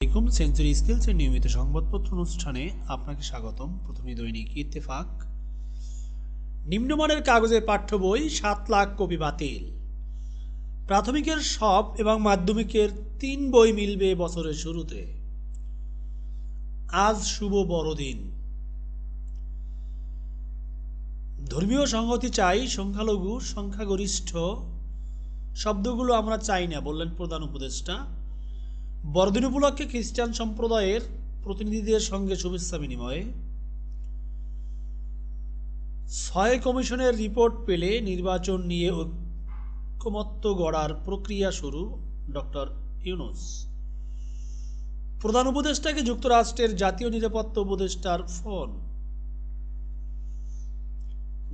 আলাইকুম সেঞ্চুরি স্কিলসের নিয়মিত সংবাদপত্র অনুষ্ঠানে আপনাকে স্বাগতম। প্রথমে দৈনিক ইত্তেফাক। নিম্নমানের কাগজের পাঠ্য বই সাত লাখ কপি বাতিল। প্রাথমিকের সব এবং মাধ্যমিকের তিন বই মিলবে বছরের শুরুতে। আজ শুভ বড়দিন। ধর্মীয় সংহতি চাই সংখ্যালঘু, সংখ্যাগরিষ্ঠ, শব্দগুলো আমরা চাই না, বললেন প্রধান উপদেষ্টা। বড়দিন উপলক্ষে খ্রিস্টান সম্প্রদায়ের প্রতিনিধিদের সঙ্গে শুভেচ্ছা বিনিময়ে ছয় কমিশনের রিপোর্ট পেলে নির্বাচন নিয়ে ঐক্যমত্য গড়ার প্রক্রিয়া শুরু ডক্টর ইউনুস। প্রধান উপদেষ্টাকে যুক্তরাষ্ট্রের জাতীয় নিরাপত্তা উপদেষ্টার ফোন।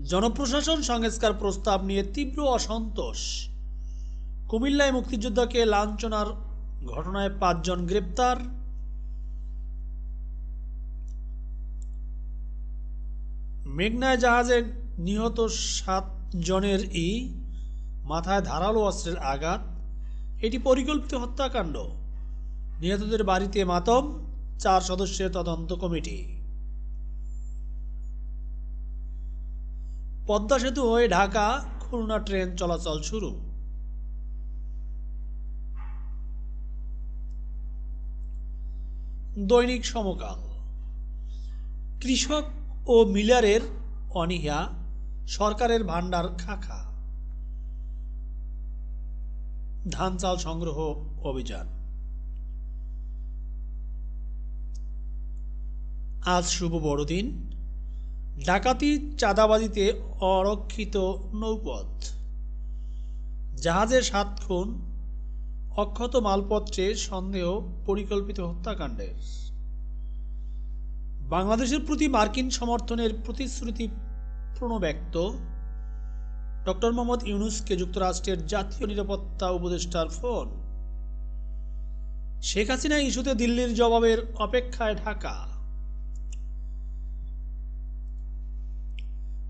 জনপ্রশাসন সংস্কার প্রস্তাব নিয়ে তীব্র অসন্তোষ। কুমিল্লায় মুক্তিযোদ্ধাকে লাঞ্ছনার ঘটনায় পাঁচজন গ্রেপ্তার। মেঘনায় জাহাজে নিহত সাত জনের ই মাথায় ধারালো অস্ত্রের আঘাত। এটি পরিকল্পিত হত্যাকাণ্ড। নিহতদের বাড়িতে মাতম, চার সদস্যের তদন্ত কমিটি। পদ্মা সেতু হয়ে ঢাকা খুলনা ট্রেন চলাচল শুরু। দৈনিক সমকাল। কৃষক ও মিলারের অনীহা সরকারের ভাণ্ডার খাখা। ধান চাল সংগ্রহ অভিযান। আজ শুভ বড়দিন। ডাকাতি চাঁদাবাজিতে অরক্ষিত নৌপথ। জাহাজের সাত খুন অক্ষত মালপত্রে সন্দেহ পরিকল্পিত হত্যাকাণ্ডের। বাংলাদেশের প্রতি মার্কিন সমর্থনের প্রতিশ্রুতি প্রণব্যক্ত ডক্টর মোহাম্মদ ইউনুসকে যুক্তরাষ্ট্রের জাতীয় নিরাপত্তা উপদেষ্টার ফোন। শেখ হাসিনা ইস্যুতে দিল্লির জবাবের অপেক্ষায় ঢাকা।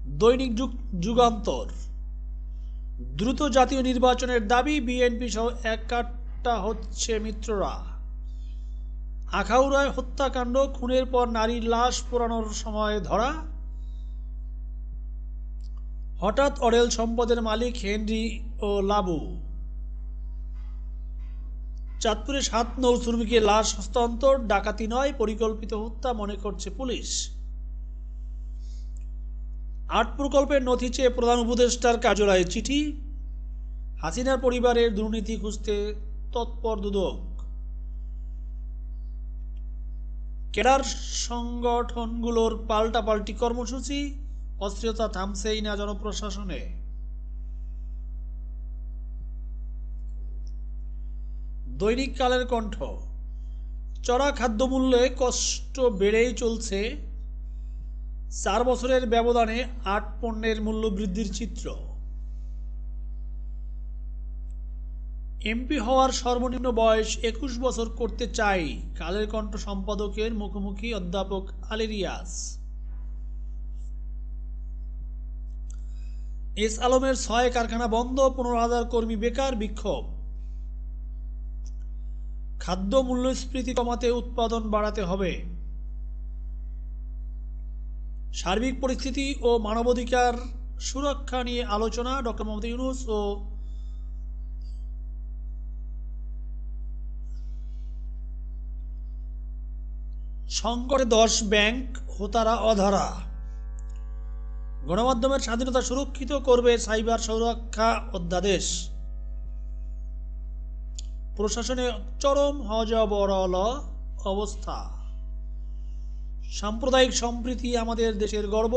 দৈনিক যুগ যুগান্তর। দ্রুত জাতীয় নির্বাচনের দাবি বিএনপি সহ একাট্টা হচ্ছে মিত্ররা। আখাউড়ায় হত্যাকাণ্ড, খুনের পর নারীর লাশ পোড়ানোর সময় ধরা। হঠাৎ অরেল সম্পদের মালিক হেনরি ও লাবু। চাঁদপুরে সাত নৌ শ্রমিকের লাশ হস্তান্তর, ডাকাতি নয়, পরিকল্পিত হত্যা মনে করছে পুলিশ। আট প্রকল্পের নথি চেয়ে প্রধান উপদেষ্টার কার্যালয়ে চিঠি। হাসিনার পরিবারের দুর্নীতি খুঁজতে তৎপর দুদক। কেডার সংগঠনগুলোর পাল্টাপাল্টি কর্মসূচি, অস্থিরতা থামছেই না জনপ্রশাসনে। দৈনিক কালের কণ্ঠ, চড়া খাদ্যমূল্যে কষ্ট বেড়েই চলছে চার বছরের ব্যবধানে আট পণ্যের মূল্য বৃদ্ধির চিত্র। এমপি হওয়ার সর্বনিম্ন বয়স একুশ বছর করতে চাই, কালের কণ্ঠ সম্পাদকের মুখোমুখি অধ্যাপক আলিরিয়াস এস আলমের ছয় কারখানা বন্ধ, পনেরো হাজার কর্মী বেকার, বিক্ষোভ। খাদ্য মূল্যস্ফীতি কমাতে উৎপাদন বাড়াতে হবে। সার্বিক পরিস্থিতি ও মানবাধিকার সুরক্ষা নিয়ে আলোচনা ডক্টর মোহাম্মদ ইউনুস ও সংকটে দশ ব্যাংক হোতারা অধারা। গণমাধ্যমের স্বাধীনতা সুরক্ষিত করবে সাইবার সুরক্ষা অধ্যাদেশ। প্রশাসনে চরম হজবরল অবস্থা। সাম্প্রদায়িক সম্প্রীতি আমাদের দেশের গর্ব,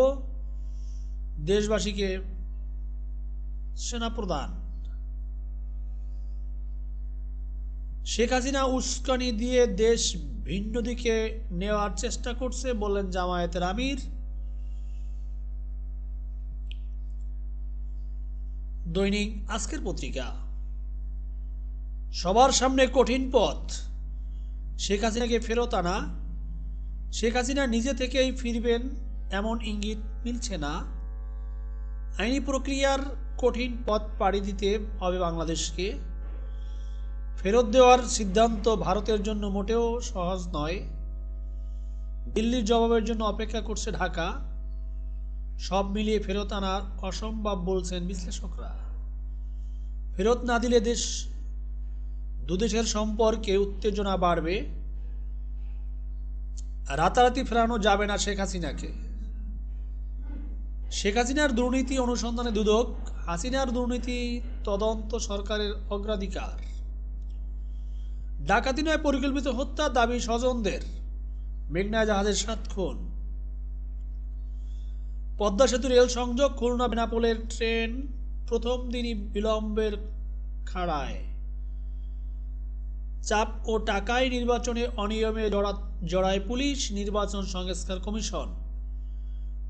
দেশবাসীকে সেনা প্রদান শেখ হাসিনা উস্কানি দিয়ে দেশ ভিন্ন দিকে নেওয়ার চেষ্টা করছে বললেন জামায়াতের আমির। দৈনিক আজকের পত্রিকা, সবার সামনে কঠিন পথ, শেখ হাসিনাকে ফেরত আনা শেখ হাসিনা নিজে থেকেই ফিরবেন এমন ইঙ্গিত মিলছে না। আইনি প্রক্রিয়ার কঠিন পথ পাড়ি দিতে হবে বাংলাদেশকে। ফেরত দেওয়ার সিদ্ধান্ত ভারতের জন্য মোটেও সহজ নয়। দিল্লির জবাবের জন্য অপেক্ষা করছে ঢাকা। সব মিলিয়ে ফেরত আনা অসম্ভব বলছেন বিশ্লেষকরা। ফেরত না দিলে দেশ, দুদেশের সম্পর্কে উত্তেজনা বাড়বে। রাতারাতি ফেরানো যাবে না শেখ হাসিনাকে। শেখ হাসিনার দুর্নীতি অনুসন্ধানে দুদক, হাসিনার দুর্নীতি তদন্ত সরকারের অগ্রাধিকার। ডাকাতি নয়, পরিকল্পিত হত্যা দাবি স্বজনদের। মেঘনা জাহাজের সাত খুন। পদ্মা সেতু রেল সংযোগ, খুলনা বেনাপোলের ট্রেন প্রথম দিনই বিলম্বের খাড়ায়। চাপ ও টাকায় নির্বাচনে অনিয়মে জড়া জড়ায় পুলিশ, নির্বাচন সংস্কার কমিশন।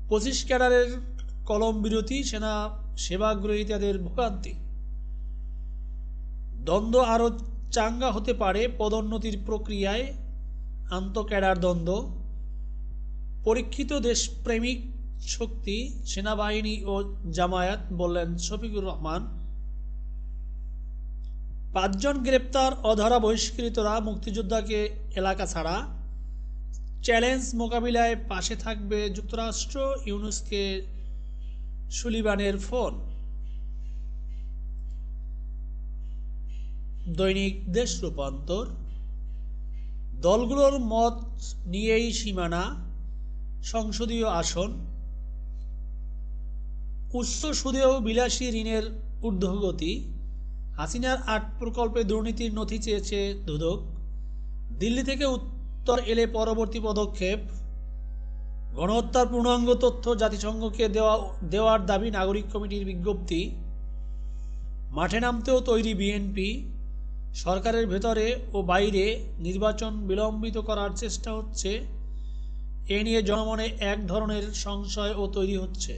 পঁচিশ ক্যাডারের কলম বিরতি সেনা সেবাগ্রহীতাদের ভোগান্তি। দ্বন্দ্ব আরও চাঙ্গা হতে পারে পদোন্নতির প্রক্রিয়ায়। আন্তঃক্যাডার দ্বন্দ্ব। পরীক্ষিত দেশপ্রেমিক শক্তি, সেনাবাহিনী ও জামায়াত, বললেন শফিকুর রহমান। পাঁচজন গ্রেপ্তার, অধরা বহিষ্কৃতরা, মুক্তিযোদ্ধাকে এলাকা ছাড়া। চ্যালেঞ্জ মোকাবিলায় পাশে থাকবে যুক্তরাষ্ট্র, ইউনুসকে সুলিবানের ফোন। দৈনিক দেশ রূপান্তর। দলগুলোর মত নিয়েই সীমানা, সংসদীয় আসন। উচ্চ সুদেও বিলাসী ঋণের ঊর্ধ্বগতি। হাসিনার আট প্রকল্পে দুর্নীতির নথি চেয়েছে দুদক। দিল্লি থেকে উত্তর এলে পরবর্তী পদক্ষেপ, গণহত্যার পূর্ণাঙ্গ তথ্য জাতিসংঘকে দেওয়া, দেওয়ার দাবি নাগরিক কমিটির বিজ্ঞপ্তি, মাঠে নামতেও তৈরি বিএনপি, সরকারের ভেতরে ও বাইরে নির্বাচন বিলম্বিত করার চেষ্টা হচ্ছে, এ নিয়ে জনমনে এক ধরনের সংশয় ও তৈরি হচ্ছে।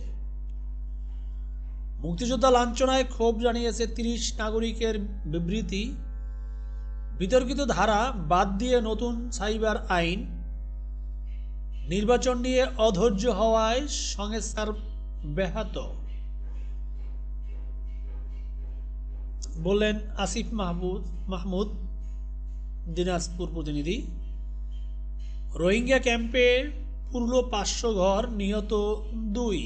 মুক্তিযোদ্ধা লাঞ্ছনায় ক্ষোভ জানিয়েছে তিরিশ নাগরিকের বিবৃতি। বিতর্কিত ধারা বাদ দিয়ে নতুন সাইবার আইন, নির্বাচন নিয়ে অধৈর্য হওয়ায় সংস্কার ব্যাহত, বললেন আসিফ মাহমুদ মাহমুদ, দিনাজপুর প্রতিনিধি। রোহিঙ্গা ক্যাম্পে পুরল পাঁচশো ঘর, নিহত দুই।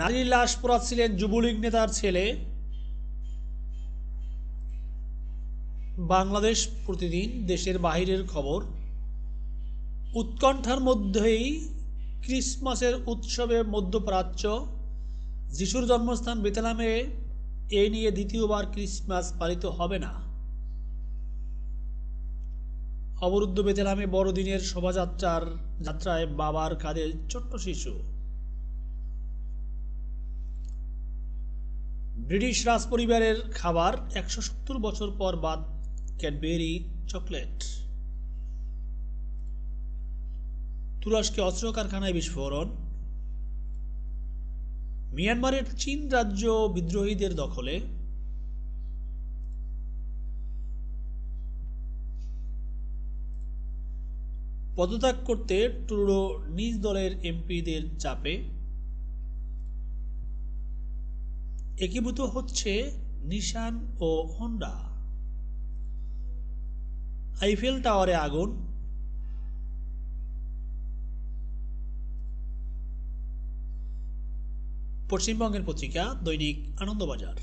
নারীর লাশ পোড়াচ্ছিলেন যুবলীগ নেতার ছেলে বাংলাদেশ প্রতিদিন দেশের বাহিরের খবর। উৎকণ্ঠার মধ্যেই ক্রিসমাসের উৎসবে মধ্যপ্রাচ্য, যিশুর জন্মস্থান বেতালামে, এ নিয়ে দ্বিতীয়বার ক্রিসমাস পালিত হবে না। অবরুদ্ধ বেতালামে বড়দিনের শোভাযাত্রার যাত্রায় বাবার কাঁধে ছোট্ট শিশু। ব্রিটিশ রাজপরিবারের খাবার একশো সত্তর বছর পর বাদ ক্যাডবেরি চকলেট। তুরস্কে অস্ত্র কারখানায় বিস্ফোরণ। মিয়ানমারের চীন রাজ্য বিদ্রোহীদের দখলে। পদত্যাগ করতে ট্রুডো নিজ দলের এমপিদের চাপে। একীভূত হচ্ছে নিশান ও হন্ডা। আইফেল টাওয়ারে আগুন। পশ্চিমবঙ্গের পত্রিকা, দৈনিক আনন্দবাজার।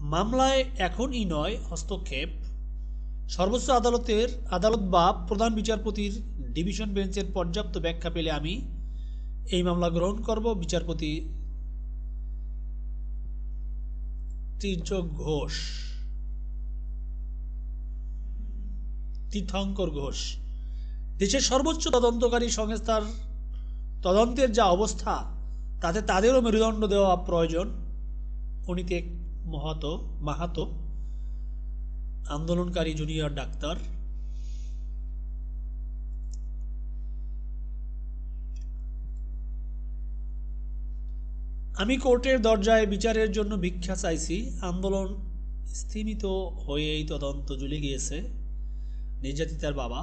মামলায় এখনই নয় হস্তক্ষেপ। সর্বোচ্চ আদালতের আদালত বা প্রধান বিচারপতির ডিভিশন বেঞ্চের পর্যাপ্ত ব্যাখ্যা পেলে আমি এই মামলা গ্রহণ করব। বিচারপতি তীর্যক ঘোষ। তীর্থঙ্কর ঘোষ। দেশের সর্বোচ্চ তদন্তকারী সংস্থার তদন্তের যা অবস্থা, তাতে তাদেরও মেরুদণ্ড দেওয়া প্রয়োজন। অনিতেক মহাতো, মাহাতো, আন্দোলনকারী জুনিয়র ডাক্তার। আমি কোর্টের দরজায় বিচারের জন্য ভিক্ষা চাইছি। আন্দোলন স্থিমিত হয়েই তদন্ত জুলে গিয়েছে নির্যাতিতার বাবা।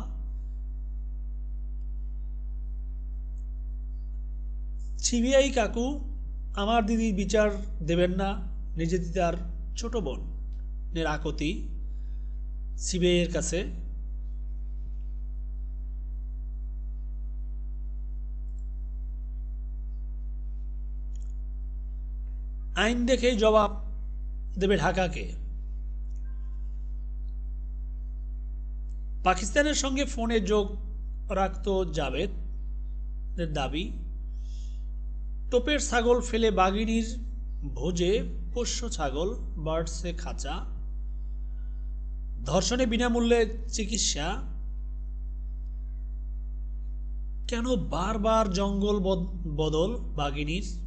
সিবিআই কাকু, আমার দিদি বিচার দেবেন না, নির্যাতিতার ছোট বোন এর আকতি সিবিআইয়ের কাছে। আইন দেখেই জবাব দেবে ঢাকাকে। পাকিস্তানের সঙ্গে ফোনে যোগ রাখত এর দাবি, টোপের ছাগল ফেলে বাঘিনীর ভোজে পোষ্য ছাগল বার্ডসে খাঁচা, ধর্ষণে বিনামূল্যে চিকিৎসা। কেন বারবার জঙ্গল বদ- বদল বাঘিনীর